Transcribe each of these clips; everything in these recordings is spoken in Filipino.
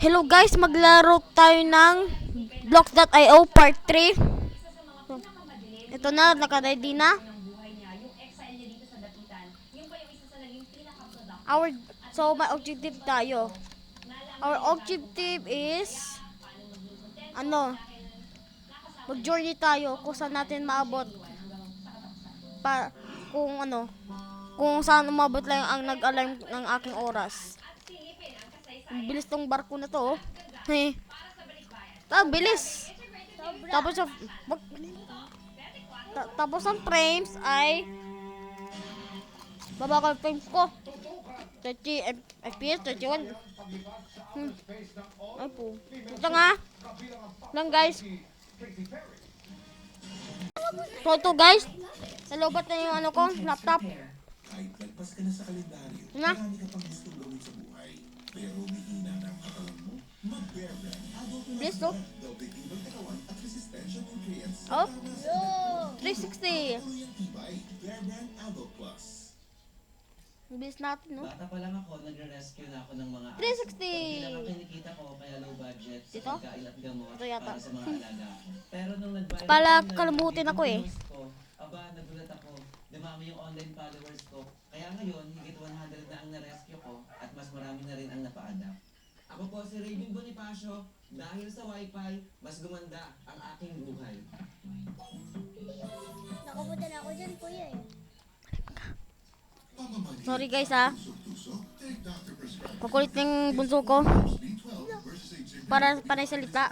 Hello guys, maglaro tayo ng Blocks.io Part 3. Ito na, naka-ready na. Our, so may objective tayo. Our objective is, ano, mag-journey tayo kung saan natin maabot. Pa, kung ano, kung saan umabot lang ang nag-alarm ng aking oras. Ang bilis tong barko na to, oh. Hey. Ah, bilis. Tapos sa wag- ta- tapos ang frames ay baba ko yung frames ko. 30 F- FPS, 31. Hmm. Ay po. Ito nga. Lang guys. So ito guys. Nalobat na yung ano ko, laptop. Kahit lagpas ka na sa kalendaryo, Na? Bilis to. daw titibang katawan at resistensya nutrients. Oh. 360. Tuluyang tibay, Bear Brand Adult Plus. Ang bilis natin, no? Bata pa lang ako, nagre-rescue na ako ng mga aso. 360. Kunti lang ang kinikita ko, kaya low budget sa Dito? pagkain at gamot Ito yata. para sa mga alaga. Pero nung nag-viral Pala, yung ako eh. post ko, aba, nagulat ako. Dumami yung online followers ko. Kaya ngayon, higit 100 na ang na-rescue ko at mas marami na rin ang napa-adapt. Ako po si Raven Bonifacio. Dahil sa wifi, mas gumanda ang aking buhay. Nakapunta na ako dyan, kuya eh. Sorry guys ha. prescribed Kukulit ng bunso ko. B12 versus HMP Para panay salita.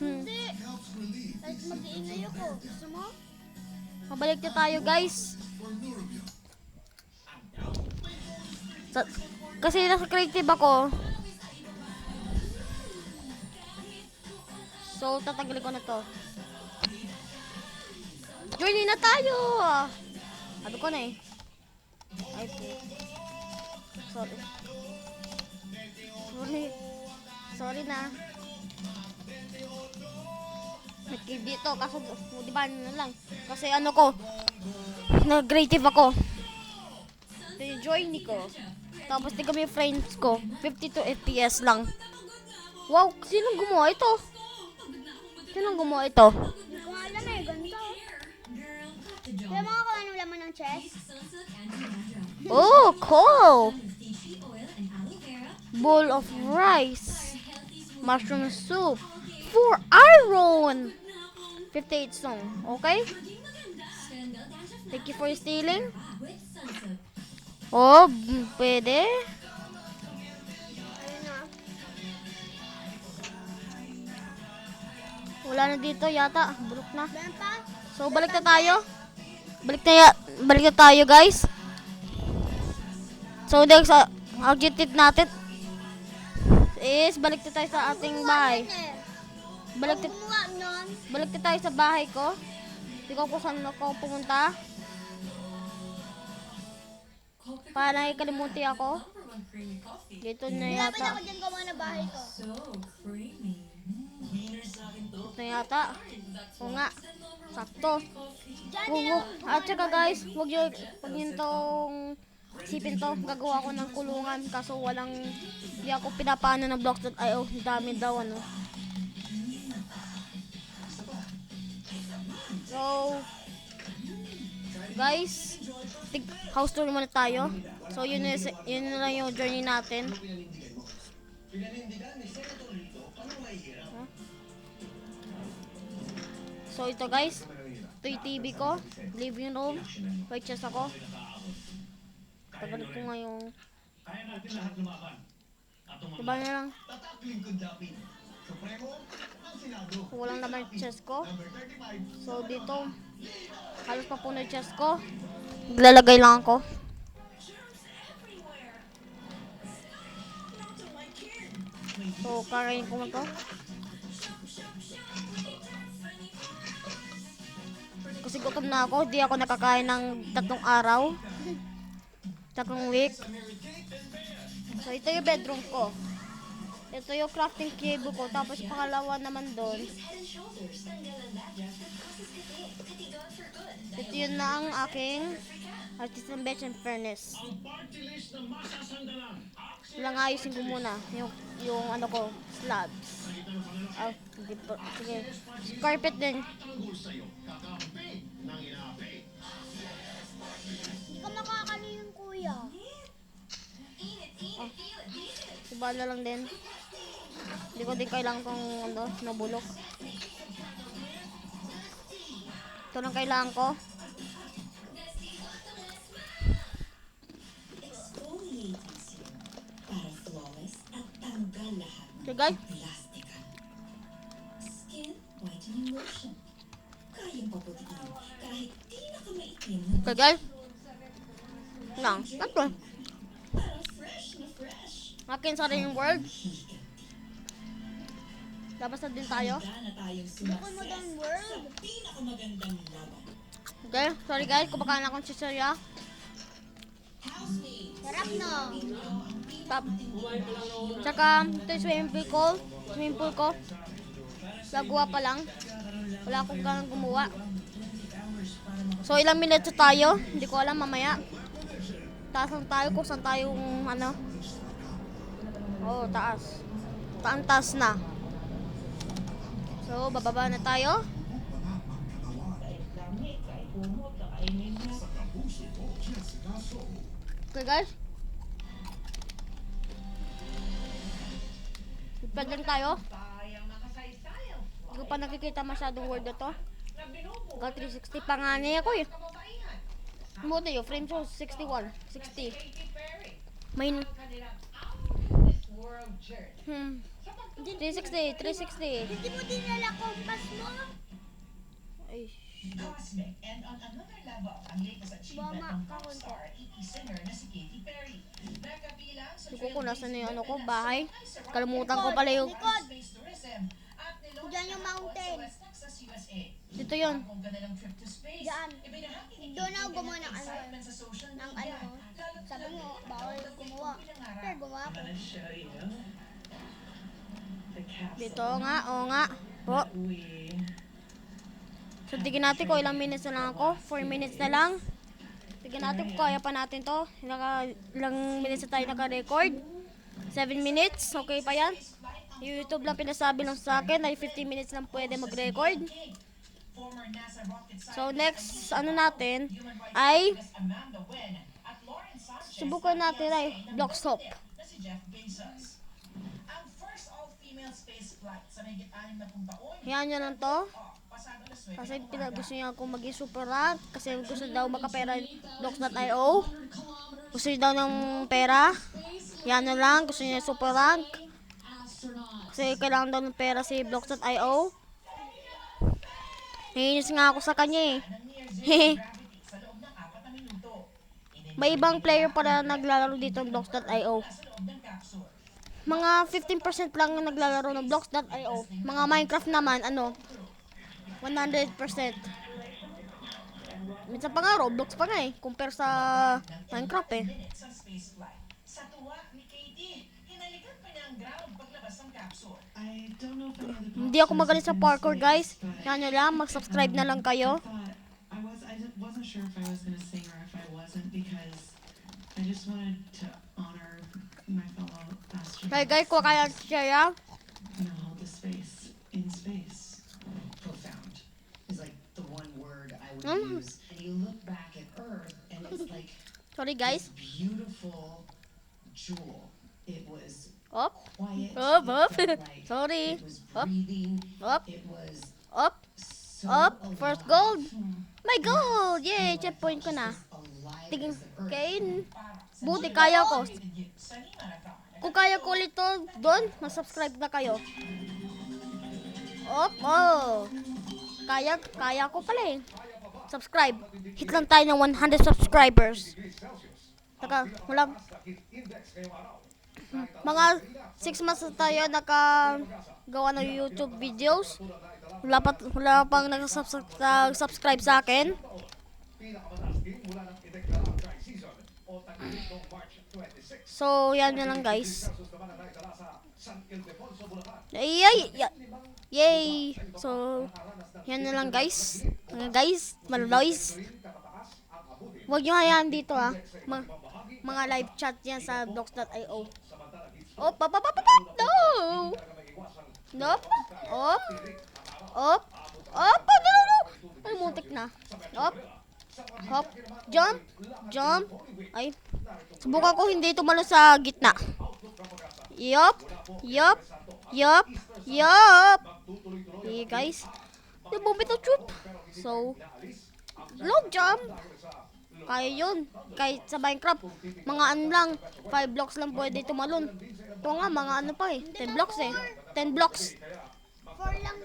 Hmm. Tapos mag-iingay ako. Gusto mo? Mabalik na tayo guys. Sa, kasi nasa creative ako. So, tatagalin ko na to. Journey na tayo! Sabi ko na eh. Ay po. Sorry. Sorry. Sorry na. Nag-give dito. Kaso, di ba, ano lang. Kasi ano ko, nag-creative ako. Ito yung journey ko. Tapos di kami friends ko. 52 FPS lang. Wow, sinong gumawa ito? Sinong gumawa ito? Alam eh, ganito. Kaya mga kawan ng laman ng chest? Oh, cool! Bowl of rice. Mushroom soup. For iron! 58 song. Okay? Thank you for stealing. Oh, pwede. Wala na dito yata. Bulok na. So, balik na tayo. Balik na, balik na tayo, guys. So, next uh, objective natin is balik na tayo sa ating bahay. Eh. Balik na, balik na tayo sa bahay ko. Hindi ko kung saan ako pumunta. Para nakikalimuti ako. Dito na yata. ako dyan gawa na bahay ko. Ito yata. Oo nga. Sakto. Diyan Wag, nila. wag. At saka guys, wag nyo, wag nyo tong isipin to. Gagawa ko ng kulungan kaso walang, hindi ako pinapaano ng blocks.io. Ang dami daw ano. So, guys, tig house tour muna tayo. So, yun na, yun na lang yung journey natin. Huh? So, ito guys, ito yung TV ko, living room, white chest ako. Tagalog ko nga yung... Diba na lang? Walang naman yung chest ko. So, dito, halos pa po na yung chest ko. Maglalagay lang ako. So, kakain ko mo to. Kasi gutom na ako, di ako nakakain ng tatlong araw. Tatlong week. So, ito yung bedroom ko. Ito yung crafting cable ko. Tapos pangalawa naman doon. Ito yun na ang aking artisan bench and furnace. Lang ayusin ko muna yung, yung ano ko, slabs. Ah, hindi pa. Sige. Carpet din. Hindi ka makakalingon, kuya. Diba na lang din. Hindi ko din kailangan tong ano, nabulok. Ito lang kailangan ko. Exfoliating serum whitening lotion. Kayang paputiin kahit di na ka maitim okay guys. Lang, fresh. Akin sa rin yung world. Higan. Labas na din tayo. Okay, sorry guys, kumakain akong. Housemates, Sarap no. Tap. Tsaka, ito yung swimming pool ko. Swimming pool ko. Gagawa pa lang. Wala akong ganang gumawa. So, ilang minutes tayo? Hindi ko alam mamaya. Taas lang tayo kung saan tayo ano. Oh, taas. Taan taas na. So, bababa na tayo. Okay guys. Ipad lang tayo. Hindi ko pa nakikita masyadong word na to. Ka 360 pa nga niya ako eh. Buti yung frame show 61, 60. May... Hmm. 360, 360. Hindi mo dinala kompas mo. Ay, Cosmic and on another level, ang latest achievement ng pop star EP singer na si Katy Perry. Nagkabilang sa Hindi ko kung nasaan na yung ano ko, bahay. Kalimutan ko pala yung... Likod. Diyan yung mountain. Dito yun. Ang kanilang trip to space. Diyan. Doon ako gumawa ng ano, ng ano. Sabi mo, bawal gumawa. Pero gumawa ako. Dito nga, oo nga. Po. So, tignan natin ko ilang minutes na lang ako. 4 minutes na lang. Tignan natin kung kaya pa natin to. Naka, ilang minutes na tayo naka-record. 7 minutes. Okay pa yan. Yung YouTube lang pinasabi lang sa akin ay 15 minutes lang pwede mag-record. So, next, ano natin, ay subukan natin ay block stop. Yan yun lang to. Kasi gusto niya akong maging super rank. Kasi gusto daw makapera blocks.io. Gusto niya daw ng pera. Yan na lang. Gusto niya super rank. Kasi kailangan daw ng pera si blocks.io. Naiinis nga ako sa kanya eh. May ibang player pa na naglalaro dito ng blocks.io. Mga 15% lang ang naglalaro ng blocks.io. Mga Minecraft naman, ano, 100%. Minsan pa nga, Roblox pa nga eh. Compare sa Minecraft eh. Hindi ako magaling sa parkour guys. Yan nyo lang, mag-subscribe na lang kayo. Kaya guys, kung kaya siya, Mm. sorry guys. beautiful jewel. It was Up, up. like Sorry. Up. op, so op. First gold. My gold! Yay! Checkpoint ko na. Tingin, kain. Buti kaya ko. Kung kaya ko ulit to doon, mag-subscribe na kayo. Op, oh. Kaya, kaya ko pala eh. Subscribe. Hit lang tayo ng 100 subscribers. Taka, wala. Mga 6 months na tayo nakagawa ng YouTube videos. Wala, pa, wala pang nag-subscribe sa akin. So, yan na lang guys. Ay, ay, ya- Yay! So, yan na lang guys. Mga guys, malaloys. Huwag nyo hayaan dito ah. Ma- mga live chat yan sa blocks.io. Op, op, op, op, op, op, no! Op. Op. Op, oh, no, no, no. Ay, muntik na. Op. Hop. Jump. Jump. Ay. Subukan ko hindi tumalo sa gitna. Yup. Yup. Yup. Yup. Okay, guys. Yung bumito troop. So, long jump. Kaya yun. Kahit sa Minecraft, mga ano lang, 5 blocks lang pwede tumalon. Ito nga, mga ano pa eh. 10 blocks eh. 10 blocks. Four lang.